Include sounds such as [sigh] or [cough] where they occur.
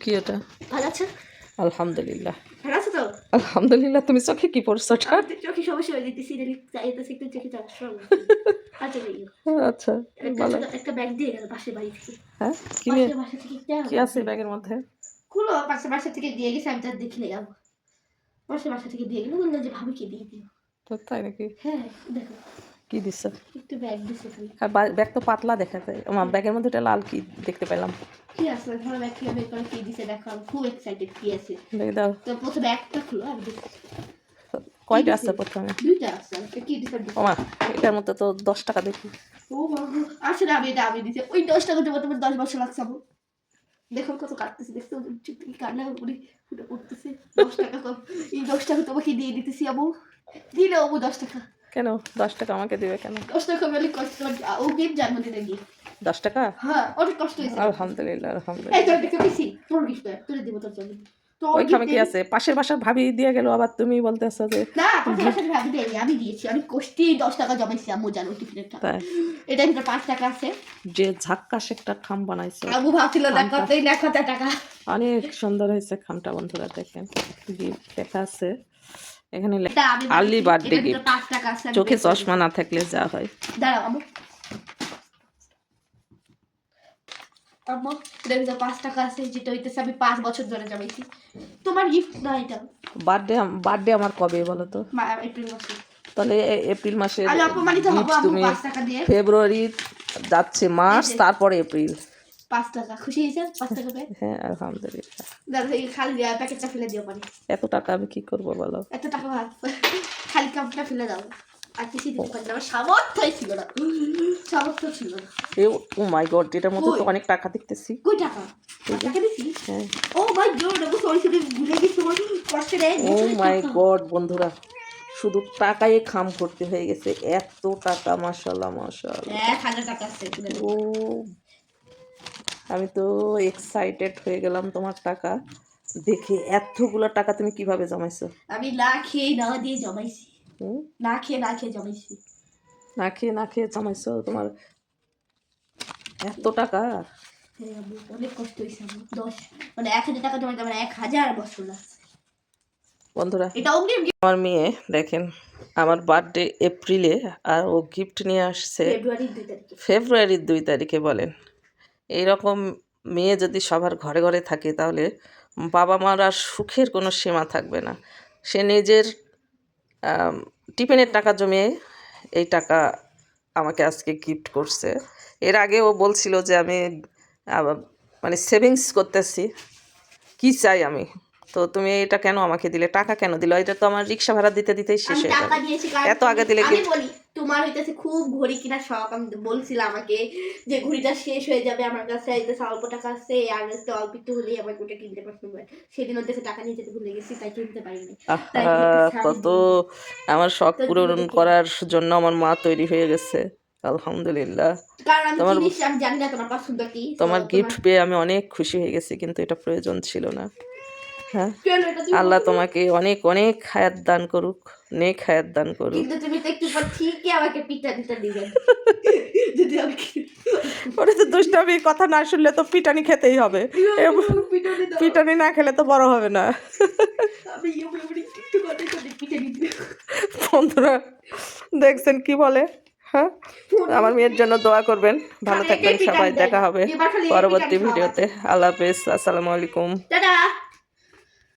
কি ওটা ভালো আছে? আলহামদুলিল্লাহ। ভালো আছে তো? আলহামদুলিল্লাহ তুমি চোখে কি পড়ছো চোখে সমস্যা হয়ে যেতে সিরিয়ালি চাইতেছে একটু চোখে [laughs] আচ্ছা ভাই আচ্ছা একটা ভালো একটা ব্যাগ দিয়ে গেল পাশের বাড়ি থেকে। হ্যাঁ কি থেকে কি আছে ব্যাগের মধ্যে? খুলো পাশের বাসা থেকে দিয়ে গেছে আমি তার দেখলে যাব পাশের বাসা থেকে দিয়ে গেলো বলল যে ভাবিকে দিয়ে দিও। তো তাই নাকি? হ্যাঁ দেখো। কি দিচ্ছ? একটু ব্যাগ দিছে আর ব্যাগ তো পাতলা দেখা যায়। আমার ব্যাগের মধ্যে একটা লাল কি দেখতে পেলাম। কি আছে? ধরো ব্যাগ খুলে বের করে কি দিছে দেখো আমি খুব এক্সাইটেড কি আছে। দেখে দাও। তো প্রথমে একটা খুলো দেখি কয়টা আছে প্রথমে? দুইটা আছে। কি দিছে ওমা এটার মধ্যে তো দশ টাকা দেখি। ও আসলে আমি এটা আমি দিছে। ওই দশ টাকা দেবো তোমার দশ বছর লাগছে দেখো কত কাটতেছে দেখছ থেকে কান্না করে পড়তেছে। দশ টাকা কম। এই দশ টাকা তোমাকে দিয়ে দিতেছি আবু দিলে আবু দশ টাকা। কেন? দশ টাকা আমাকে দিবে কেন? দশ টাকা বলে কষ্ট ও গিফট জন্মদিনে গিফট দশ টাকা? হ্যাঁ অনেক কষ্ট হয়েছে। আলহামদুলিল্লাহ এই আলহামদুলিল্লাহ দেখে বেশি। তোর গিফট দিব তোর জন্য। ওইখানে কি আছে? পাশের বাসার ভাবি দিয়ে গেল আবার তুমি বলতেছো যে না পাশের বাসার ভাবি আমি দিয়েছি। অনেক কষ্টে দশ টাকা জমাইছি আম্মু জানো টিফিনেরটা এটা ভিতরে পাঁচ টাকা আছে। যে ঝাক্কাস একটা খাম বানাইছে। আবু ভাবছিল কত টাকা। অনেক সুন্দর হয়েছে খামটা বন্ধুরা দেখেন। গিফট লেখা আছে। এখানে লে- এটা আমি Early বানিয়েছি। birthday এটার ভিতরে gift। পাঁচ টাকা আছে চোখে চশমা না থাকলে যা হয়। গিফট বার্থডে বার্থডে আমার কবে বলো তো? মা- এপ্রিল মাসে। তাহলে এপ্রিল মাসে তুমি ফেব্রুয়ারি যাচ্ছে মার্চ তারপরে এপ্রিল পাঁচ টাকা খুশি হয়েছে পাঁচ টাকা পেয়ে [laughs] হ্যাঁ আলহামদুলিল্লাহ। দাদা এই খালি প্যাকেটটা ফেলে দিও পারি। এত টাকা আমি কি করব বলো? এত টাকা ভাগ। [laughs] খালি কাপটা ফেলে দাও। আর কিছু দিতে পারি আমার সামর্থ্যই ছিল না। সামর্থ্য ছিল না। ও মাই গড এটার মধ্যে তো অনেক টাকা দেখতেছি। কই টাকা? হ্যাঁ। ও মাই গড আমি সরি সরি ভুলে গেছি তোমার কষ্ট রে ও মাই গড বন্ধুরা শুধু টাকায় খাম ভর্তি হয়ে গেছে। এত টাকা মাশাল্লাহ মাশাল্লাহ এক হাজার টাকা আছে ও আমি তো এক্সাইটেড হয়ে গেলাম তোমার টাকা। দেখে এতগুলো টাকা তুমি কীভাবে জমাইছো? আমি না খেয়ে না দিয়ে জমাইছি? না খেয়ে না খেয়ে জমাইছি। না খেয়ে না খেয়ে জমাইছো তোমার এত টাকা? হ্যাঁ, অনেক কষ্ট হয়েছে দশ মানে এক হাজার টাকা জমাইতে আমার এক হাজার বছর লাগছে। বন্ধুরা আমার মেয়ে দেখেন আমার বার্থডে এপ্রিলে আর ও গিফট নিয়ে আসছে ফেব্রুয়ারির দুই তারিখে। ফেব্রুয়ারির দুই রকম মেয়ে যদি সবার ঘরে ঘরে থাকে তাহলে বাবা মার আর সুখের কোনো সীমা থাকবে না। সে নিজের টিফিনের টাকা জমিয়ে এই টাকা আমাকে আজকে গিফট করছে। এর আগে ও বলছিল যে আমি মানে সেভিংস করতেছি। কি চাই আমি? তো তুমি এটা কেন আমাকে দিলে? টাকা কেন দিলে? এটা তো আমার রিক্সা ভাড়া দিতে দিতেই শেষ হয়ে যাবে। এত আগে দিলে বলি তোমার হইতেছে খুব ঘড়ি কিনা শখ। আমি বলছিলাম আমাকে যে ঘড়িটা শেষ হয়ে যাবে আমার কাছে হইতেছে অল্প টাকা আছে আর হচ্ছে অল্প একটু হলেই আমার ওটা কিনতে পারতাম। সেদিন হচ্ছে টাকা নিয়ে যেতে ভুলে গেছি তাই কিনতে পারিনি। কত আমার শখ পূরণ করার জন্য আমার মা তৈরি হয়ে গেছে আলহামদুলিল্লাহ। তোমার- জানি না তোমার পছন্দ কি তোমার গিফট পেয়ে আমি অনেক খুশি হয়ে গেছি কিন্তু এটা প্রয়োজন ছিল না। হ্যাঁ। আল্লাহ তোমাকে অনেক অনেক হায়াত দান করুক নেক হায়াত দান করুক। কিন্তু তুমি তো একটু পর ঠিকই আমাকে দিতে দিবেন [laughs] যদি আমি ওরে তো দুষ্টামি কথা না শুনলে তো পিটানি খেতেই হবে। পিটানি না খেলে তো বড় হবে না। বন্ধুরা দেখছেন কি বলে? হ্যাঁ? আমার মেয়ের জন্য দোয়া করবেন। ভালো থাকবেন সবাই দেখা হবে পরবর্তী ভিডিওতে। আল্লাহ হাফেজ আসসালামু আলাইকুম।